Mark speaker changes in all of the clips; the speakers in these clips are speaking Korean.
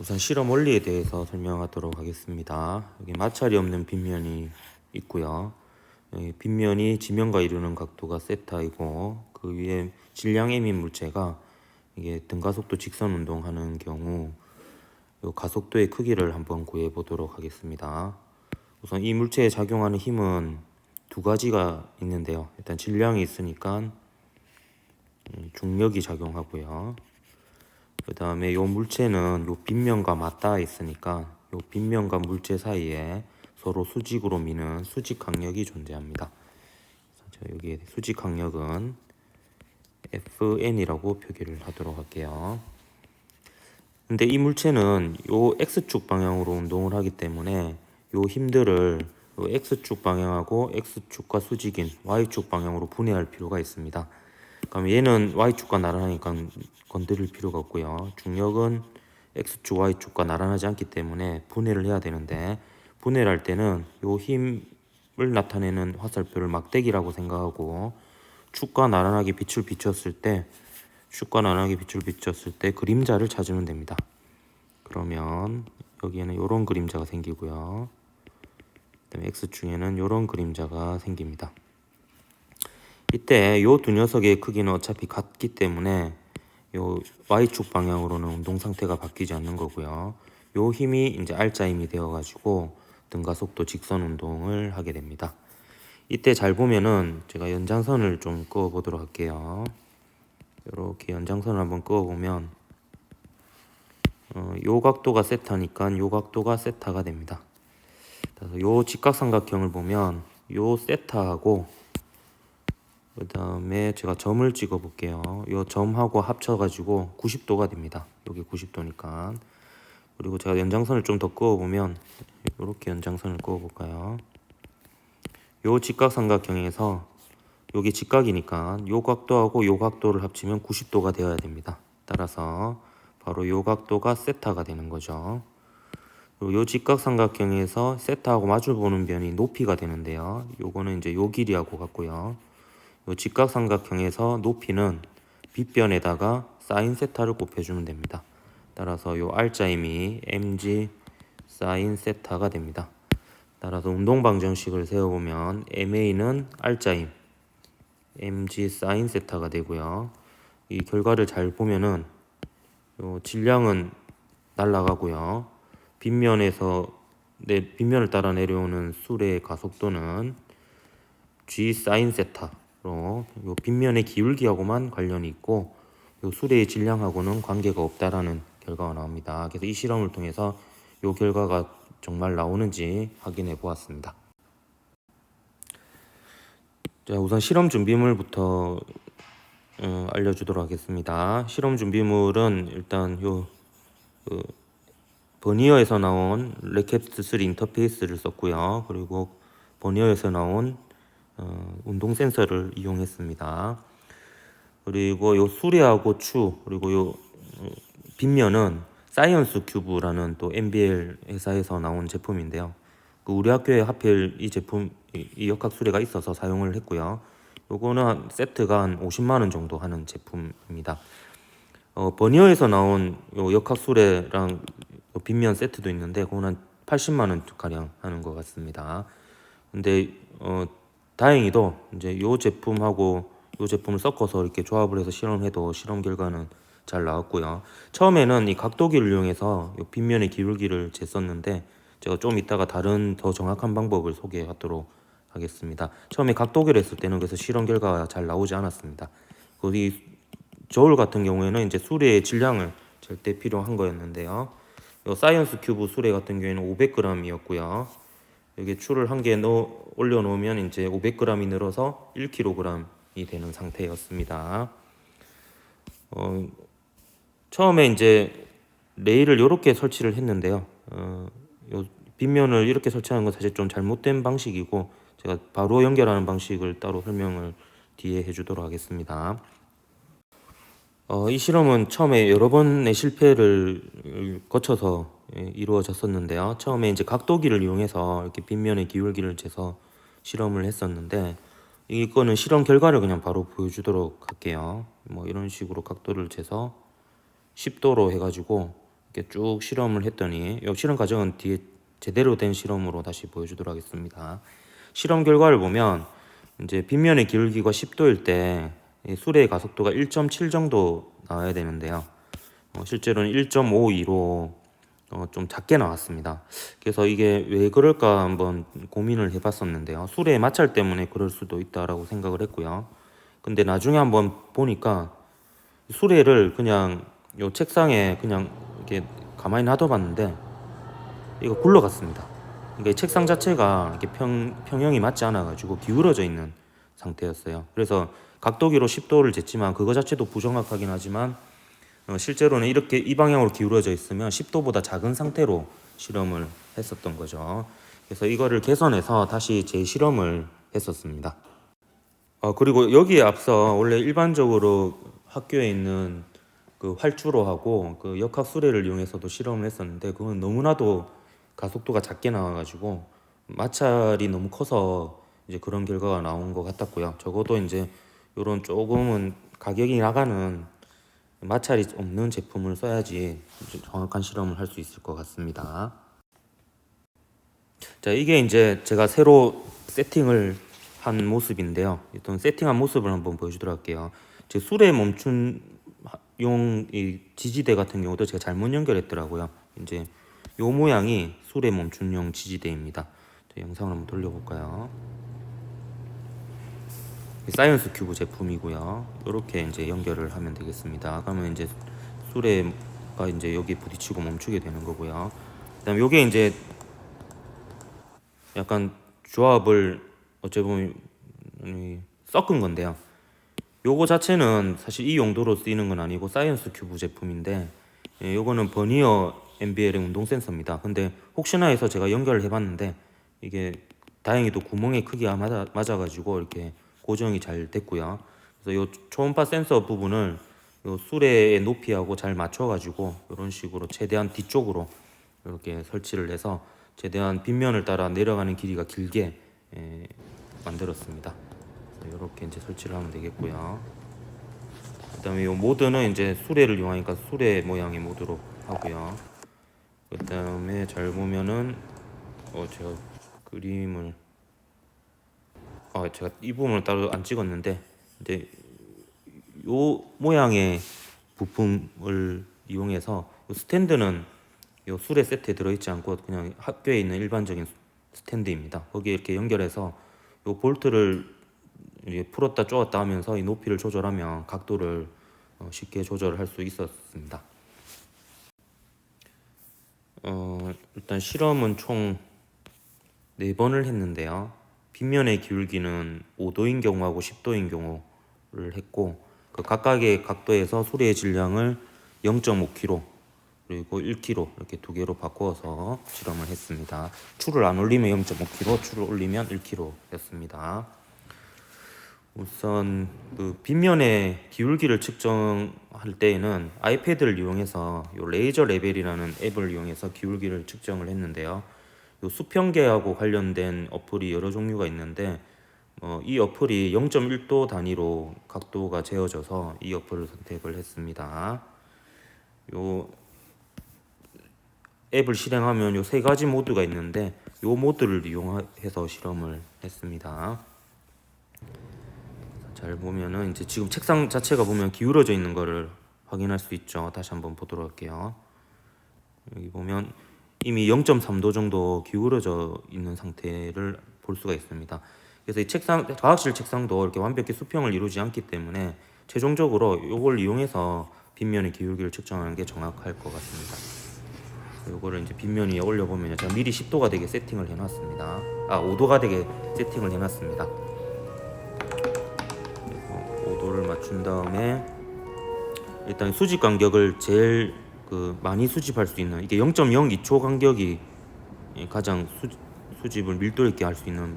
Speaker 1: 우선 실험 원리에 대해서 설명하도록 하겠습니다. 여기 마찰이 없는 빗면이 있고요. 빗면이 지면과 이루는 각도가 세타이고 그 위에 질량 에민 물체가 이게 등가속도 직선 운동하는 경우 요 가속도의 크기를 한번 구해 보도록 하겠습니다. 우선 이 물체에 작용하는 힘은 두 가지가 있는데요. 일단 질량이 있으니까 음, 중력이 작용하고요. 그 다음에 요 물체는 요 빗면과 맞닿아 있으니까 요 빗면과 물체 사이에 서로 수직으로 미는 수직 강력이 존재합니다. 자, 여기 수직 강력은 FN이라고 표기를 하도록 할게요. 근데 이 물체는 요 X축 방향으로 운동을 하기 때문에 요 힘들을 요 X축 방향하고 X축과 수직인 Y축 방향으로 분해할 필요가 있습니다. 그럼 얘는 Y축과 나란하니까 건드릴 필요가 없고요. 중력은 X축, Y축과 나란하지 않기 때문에 분해를 해야 되는데 분해를 할 때는 요 힘을 나타내는 화살표를 막대기라고 생각하고 축과 나란하게 빛을 비췄을 때 축과 나란하게 빛을 비췄을 때 그림자를 찾으면 됩니다. 그러면 여기에는 이런 그림자가 생기고요. 그다음에 X축에는 이런 그림자가 생깁니다. 이때 요 두 녀석의 크기는 어차피 같기 때문에 요 Y축 방향으로는 운동 상태가 바뀌지 않는 거고요. 요 힘이 이제 R자 힘이 되어 가지고 등가 속도 직선 운동을 하게 됩니다. 이때 잘 보면은 제가 연장선을 좀 그어 보도록 할게요. 이렇게 연장선을 한번 그어 보면 어, 요 각도가 세타니까 요 각도가 세타가 됩니다. 그래서 요 직각삼각형을 보면 요 세타하고 그 다음에 제가 점을 찍어 볼게요. 요 점하고 합쳐 가지고 90도가 됩니다. 여기 90도니까. 그리고 제가 연장선을 좀 더 그어 보면 이렇게 연장선을 그어 볼까요? 요 직각삼각형에서 여기 직각이니까 요 각도하고 요 각도를 합치면 90도가 되어야 됩니다. 따라서 바로 요 각도가 세타가 되는 거죠. 요 직각삼각형에서 세타하고 마주 보는 변이 높이가 되는데요. 요거는 이제 요 길이하고 같고요. 요 직각삼각형에서 높이는 빗변에다가 사인 세타를 곱해주면 됩니다. 따라서 요 R자임이 mg 사인 세타가 됩니다. 따라서 운동 방정식을 세워보면 MA는 R자임 mg 사인 세타가 되고요. 이 결과를 잘 보면은 요 질량은 날아가고요. 빗면에서 내 빗면을 따라 내려오는 술의 가속도는 g 사인 세타 로요 빗면의 기울기하고만 관련이 있고 요 수레의 질량하고는 관계가 없다라는 결과가 나옵니다. 그래서 이 실험을 통해서 요 결과가 정말 나오는지 확인해 보았습니다. 자, 우선 실험 준비물부터 어, 알려주도록 하겠습니다. 실험 준비물은 일단 요 그, 버니어에서 나온 레캡스 3 인터페이스를 썼고요. 그리고 버니어에서 나온 어, 운동 센서를 이용했습니다. 그리고 요 수레하고 추 그리고 요 어, 빗면은 사이언스 큐브라는 또 MBL 회사에서 나온 제품인데요. 그 우리 학교에 하필 이 제품 이, 이 역학 수레가 있어서 사용을 했고요. 요거는 한 세트가 한 50만 원 정도 하는 제품입니다. 어, 버니어에서 나온 요 역학 수레랑 요 빗면 세트도 있는데 그거는 한 80만 원 가량 하는 것 같습니다. 근데 어, 다행히도 이제 요 제품하고 요 제품을 섞어서 이렇게 조합을 해서 실험해도 실험 결과는 잘 나왔고요. 처음에는 이 각도기를 이용해서 요 빗면의 기울기를 쟀었는데 제가 좀 이따가 다른 더 정확한 방법을 소개하도록 하겠습니다. 처음에 각도기를 했을 때는 그래서 실험 결과가 잘 나오지 않았습니다. 거기 저울 같은 경우에는 이제 수레의 질량을 절대 필요한 거였는데요. 요 사이언스 큐브 수레 같은 경우에는 500g이었고요. 여기 추를 한 개 넣어 올려 놓으면 이제 500g이 늘어서 1kg이 되는 상태였습니다. 어, 처음에 이제 레일을 이렇게 설치를 했는데요. 어, 요 빗면을 이렇게 설치하는 건 사실 좀 잘못된 방식이고 제가 바로 연결하는 방식을 따로 설명을 뒤에 해주도록 하겠습니다. 어, 이 실험은 처음에 여러 번의 실패를 거쳐서 예, 이루어졌었는데요. 처음에 이제 각도기를 이용해서 이렇게 빗면의 기울기를 재서 실험을 했었는데 이거는 실험 결과를 그냥 바로 보여주도록 할게요. 뭐 이런 식으로 각도를 재서 10도로 해가지고 이렇게 쭉 실험을 했더니 이 실험 과정은 뒤에 제대로 된 실험으로 다시 보여주도록 하겠습니다. 실험 결과를 보면 이제 빗면의 기울기가 10도일 때이 수레의 가속도가 1.7 정도 나와야 되는데요. 어, 실제로는 1.52로 어, 좀 작게 나왔습니다. 그래서 이게 왜 그럴까 한번 고민을 해봤었는데요. 수레의 마찰 때문에 그럴 수도 있다라고 생각을 했고요. 근데 나중에 한번 보니까 수레를 그냥 요 책상에 그냥 이렇게 가만히 놔둬봤는데 이거 굴러갔습니다. 그러니까 이 책상 자체가 이렇게 평, 평형이 맞지 않아가지고 기울어져 있는 상태였어요. 그래서 각도기로 10도를 쟀지만 그거 자체도 부정확하긴 하지만 어, 실제로는 이렇게 이 방향으로 기울어져 있으면 10도보다 작은 상태로 실험을 했었던 거죠. 그래서 이거를 개선해서 다시 재실험을 했었습니다. 어, 그리고 여기에 앞서 원래 일반적으로 학교에 있는 그 활주로하고 그 역학 수레를 이용해서도 실험을 했었는데 그건 너무나도 가속도가 작게 나와가지고 마찰이 너무 커서 이제 그런 결과가 나온 것 같았고요. 적어도 이제 이런 조금은 가격이 나가는 마찰이 없는 제품을 써야지 좀 정확한 실험을 할 수 있을 것 같습니다. 자, 이게 이제 제가 새로 세팅을 한 모습인데요. 일단 세팅한 모습을 한번 보여주도록 할게요. 제 수레 멈춘 용 이 지지대 같은 경우도 제가 잘못 연결했더라고요. 이제 요 모양이 수레 멈춘 용 지지대입니다. 자, 영상을 한번 돌려볼까요? 사이언스 큐브 제품이고요. 이렇게 이제 연결을 하면 되겠습니다. 그러면 이제 수레가 이제 여기 부딪히고 멈추게 되는 거고요. 그다음 요게 이제 약간 조합을 어찌 보면 이, 섞은 건데요. 요거 자체는 사실 이 용도로 쓰이는 건 아니고 사이언스 큐브 제품인데 예, 요거는 버니어 MBL의 운동 센서입니다. 근데 혹시나 해서 제가 연결을 해봤는데 이게 다행히도 구멍의 크기가 맞아, 맞아가지고 이렇게 고정이 잘 됐고요. 그래서 요 초음파 센서 부분을 요 수레의 높이하고 잘 맞춰가지고 이런 식으로 최대한 뒤쪽으로 이렇게 설치를 해서 최대한 빗면을 따라 내려가는 길이가 길게 에, 만들었습니다. 이렇게 이제 설치를 하면 되겠고요. 그다음에 이 모드는 이제 수레를 이용하니까 수레 모양의 모드로 하고요. 그다음에 잘 보면은 어 제가 그림을 아 제가 이 부분을 따로 안 찍었는데 이제 요 모양의 부품을 이용해서 요 스탠드는 요 수레 세트에 들어있지 않고 그냥 학교에 있는 일반적인 스탠드입니다. 거기에 이렇게 연결해서 요 볼트를 풀었다 쪼았다 하면서 이 높이를 조절하면 각도를 어, 쉽게 조절할 수 있었습니다. 어, 일단 실험은 총 4번을 했는데요. 빗면의 기울기는 5도인 경우하고 10도인 경우를 했고 그 각각의 각도에서 수레의 질량을 0.5kg 그리고 1kg 이렇게 두 개로 바꾸어서 실험을 했습니다. 추를 안 올리면 0.5kg, 추를 올리면 1kg였습니다. 우선 그 빗면의 기울기를 측정할 때에는 아이패드를 이용해서 요 레이저 레벨이라는 앱을 이용해서 기울기를 측정을 했는데요. 요 수평계하고 관련된 어플이 여러 종류가 있는데 어, 이 어플이 0.1도 단위로 각도가 재어져서 이 어플을 선택을 했습니다. 요 앱을 실행하면 요 세 가지 모드가 있는데 요 모드를 이용해서 실험을 했습니다. 잘 보면은 이제 지금 책상 자체가 보면 기울어져 있는 거를 확인할 수 있죠. 다시 한번 보도록 할게요. 여기 보면 이미 0.3도 정도 기울어져 있는 상태를 볼 수가 있습니다. 그래서 이 책상 과학실 책상도 이렇게 완벽히 수평을 이루지 않기 때문에 최종적으로 이걸 이용해서 빗면의 기울기를 측정하는 게 정확할 것 같습니다. 이거를 이제 빗면 위에 올려보면 제가 미리 10도가 되게 세팅을 해놨습니다. 아 5도가 되게 세팅을 해놨습니다. 5도를 맞춘 다음에 일단 수직 간격을 제일 그 많이 수집할 수 있는 이게 0.02초 간격이 가장 수, 수집을 밀도 있게 할 수 있는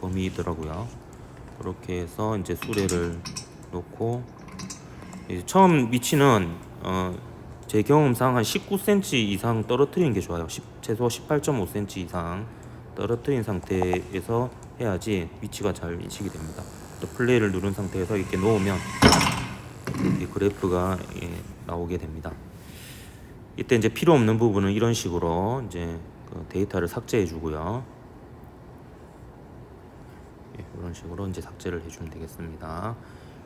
Speaker 1: 범위더라고요. 그렇게 해서 이제 수레를 놓고 처음 위치는 어, 제 경험상 한 19cm 이상 떨어뜨리는 게 좋아요. 10, 최소 18.5cm 이상 떨어뜨린 상태에서 해야지 위치가 잘 인식이 됩니다. 또 플레이를 누른 상태에서 이렇게 놓으면 이 그래프가 예, 나오게 됩니다. 이때 이제 필요 없는 부분은 이런 식으로 이제 그 데이터를 삭제해 주고요. 예, 이런 식으로 이제 삭제를 해주면 되겠습니다.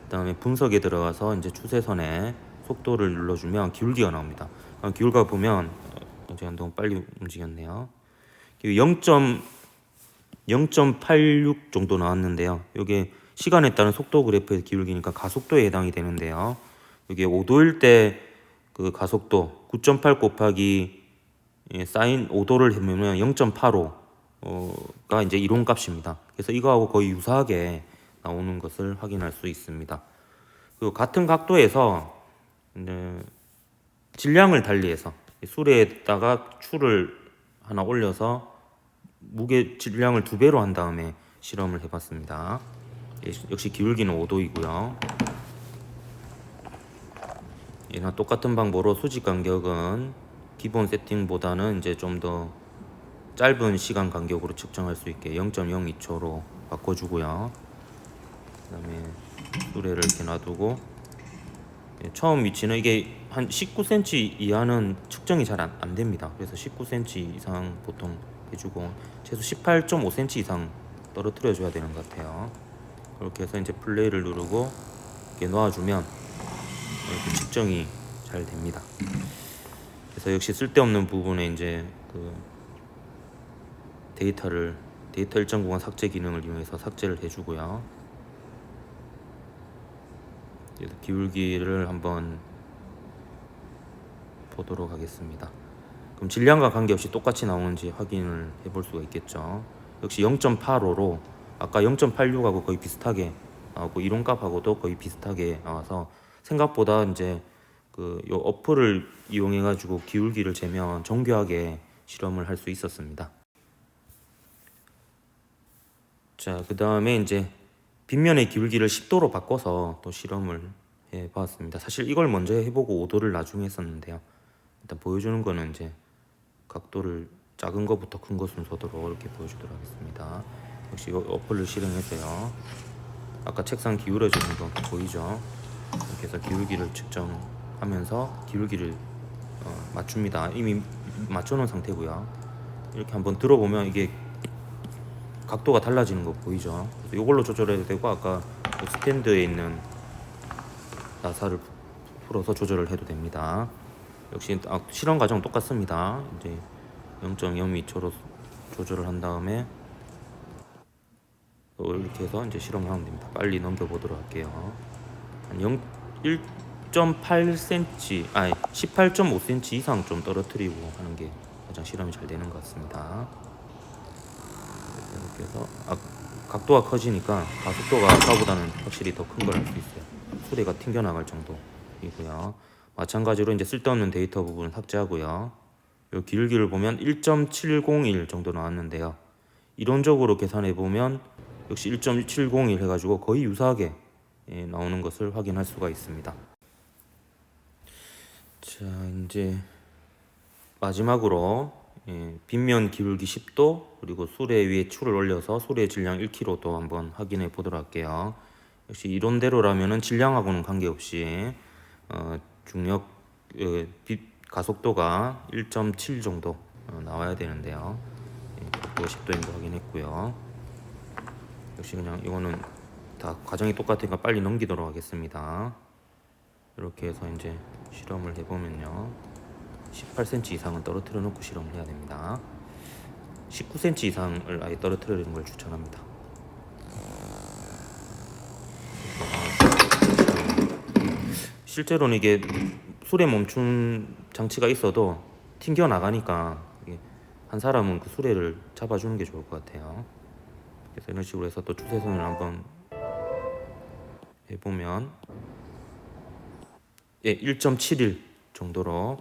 Speaker 1: 그다음에 분석에 들어가서 이제 추세선에 속도를 눌러주면 기울기가 나옵니다. 어, 기울가 보면 어, 제가 너무 빨리 움직였네요. 0.0.86 정도 나왔는데요. 이게 시간에 따른 속도 그래프의 기울기니까 가속도에 해당이 되는데요. 이게 5도일 때 그 가속도 9.8 곱하기 예, 사인 5도를 해보면 0.85가 이제 이론 값입니다. 그래서 이거하고 거의 유사하게 나오는 것을 확인할 수 있습니다. 그 같은 각도에서 이제 질량을 달리해서 이 수레에다가 추를 하나 올려서 무게 질량을 두 배로 한 다음에 실험을 해봤습니다. 예, 역시 기울기는 5도이고요. 얘나 똑같은 방법으로 수직 간격은 기본 세팅보다는 이제 좀 더 짧은 시간 간격으로 측정할 수 있게 0.02초로 바꿔주고요. 그 다음에 수레를 이렇게 놔두고 예, 처음 위치는 이게 한 19cm 이하는 측정이 잘 안 됩니다. 그래서 19cm 이상 보통 해주고 최소 18.5cm 이상 떨어뜨려 줘야 되는 것 같아요. 그렇게 해서 이제 플레이를 누르고 이렇게 놓아주면 이렇게 측정이 잘 됩니다. 그래서 역시 쓸데없는 부분에 이제 그 데이터를 데이터 일정 구간 삭제 기능을 이용해서 삭제를 해주고요. 기울기를 한번 보도록 하겠습니다. 그럼 질량과 관계없이 똑같이 나오는지 확인을 해볼 수가 있겠죠. 역시 0.85로 아까 0.86하고 거의 비슷하게 나오고 이론값하고도 거의 비슷하게 나와서 생각보다 이제 그 요 어플을 이용해 가지고 기울기를 재면 정교하게 실험을 할 수 있었습니다. 자, 그 다음에 이제 빗면의 기울기를 10도로 바꿔서 또 실험을 해 봤습니다. 사실 이걸 먼저 해보고 5도를 나중에 했었는데요. 일단 보여주는 거는 이제 각도를 작은 거부터 큰거 순서대로 이렇게 보여주도록 하겠습니다. 역시 이 어플을 실행해서요. 아까 책상 기울어지는 거 보이죠? 이렇게 해서 기울기를 측정하면서 기울기를 어, 맞춥니다. 이미 맞춰놓은 상태고요. 이렇게 한번 들어보면 이게 각도가 달라지는 거 보이죠? 이걸로 조절해도 되고 아까 그 스탠드에 있는 나사를 풀어서 조절을 해도 됩니다. 역시 아, 실험 과정 똑같습니다. 이제 0.02초로 조절을 한 다음에 또 이렇게 해서 이제 실험을 하면 됩니다. 빨리 넘겨보도록 할게요. 한 0, 1.8cm, 아니 18.5cm 이상 좀 떨어뜨리고 하는 게 가장 실험이 잘 되는 것 같습니다. 이렇게 해서 아, 각도가 커지니까 가속도가 아까보다는 확실히 더 큰걸할수 있어요. 수레가 튕겨 나갈 정도이고요. 마찬가지로 이제 쓸데없는 데이터 부분은 삭제하고요. 이 기울기를 보면 1.701 정도 나왔는데요. 이론적으로 계산해 보면 역시 1.701 해가지고 거의 유사하게 예, 나오는 것을 확인할 수가 있습니다. 자 이제 마지막으로 예, 빗면 기울기 10도 그리고 수레 위에 추를 올려서 수레 질량 1kg도 한번 확인해 보도록 할게요. 역시 이론대로라면은 질량하고는 관계없이 어, 중력 어, 빛 가속도가 1.7 정도 어, 나와야 되는데요. 예, 10도인 거 확인했고요. 역시 그냥 이거는 다 과정이 똑같으니까 빨리 넘기도록 하겠습니다. 이렇게 해서 이제 실험을 해보면요. 18cm 이상은 떨어뜨려 놓고 실험을 해야 됩니다. 19cm 이상을 아예 떨어뜨리는 걸 추천합니다. 실제로는 이게 술에 멈춘 장치가 있어도 튕겨 나가니까 한 사람은 그 수레를 잡아주는 게 좋을 것 같아요. 그래서 이런 식으로 해서 또 추세선을 한번 해보면 예, 1.71 정도로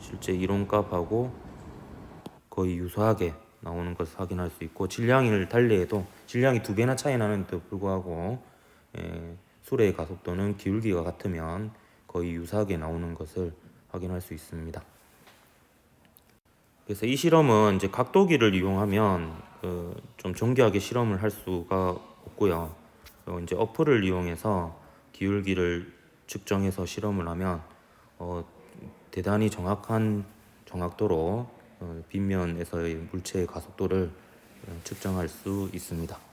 Speaker 1: 실제 이론값하고 거의 유사하게 나오는 것을 확인할 수 있고 질량을 달리해도 질량이 두 배나 차이 나는데도 불구하고 예, 수레의 가속도는 기울기가 같으면 거의 유사하게 나오는 것을 확인할 수 있습니다. 그래서 이 실험은 이제 각도기를 이용하면 그 좀 정교하게 실험을 할 수가 없고요. 어, 이제 어플을 이용해서 기울기를 측정해서 실험을 하면 어, 대단히 정확한 정확도로 어, 빗면에서의 물체의 가속도를 어, 측정할 수 있습니다.